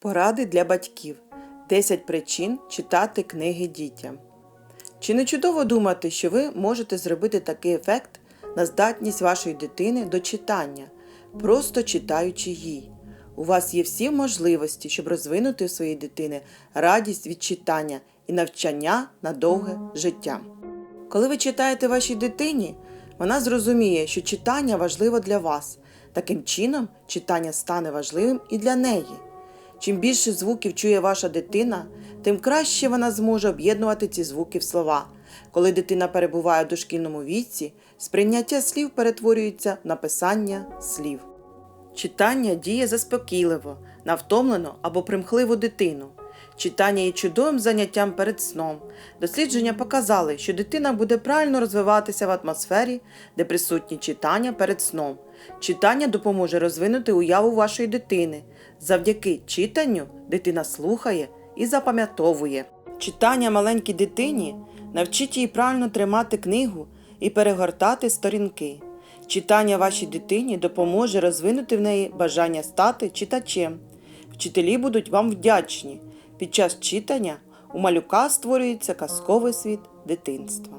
Поради для батьків. 10 причин читати книги дітям. Чи не чудово думати, що ви можете зробити такий ефект на здатність вашої дитини до читання, просто читаючи їй? У вас є всі можливості, щоб розвинути у своїй дитини радість від читання і навчання на довге життя. Коли ви читаєте вашій дитині, вона зрозуміє, що читання важливо для вас. Таким чином, читання стане важливим і для неї. Чим більше звуків чує ваша дитина, тим краще вона зможе об'єднувати ці звуки в слова. Коли дитина перебуває у дошкільному віці, сприйняття слів перетворюється на писання слів. Читання діє заспокійливо, навтомлено або примхливу дитину. Читання є чудовим заняттям перед сном. Дослідження показали, що дитина буде правильно розвиватися в атмосфері, де присутні читання перед сном. Читання допоможе розвинути уяву вашої дитини. Завдяки читанню дитина слухає і запам'ятовує. Читання маленькій дитині навчить її правильно тримати книгу і перегортати сторінки. Читання вашій дитині допоможе розвинути в неї бажання стати читачем. Вчителі будуть вам вдячні. Під час читання у малюка створюється казковий світ дитинства.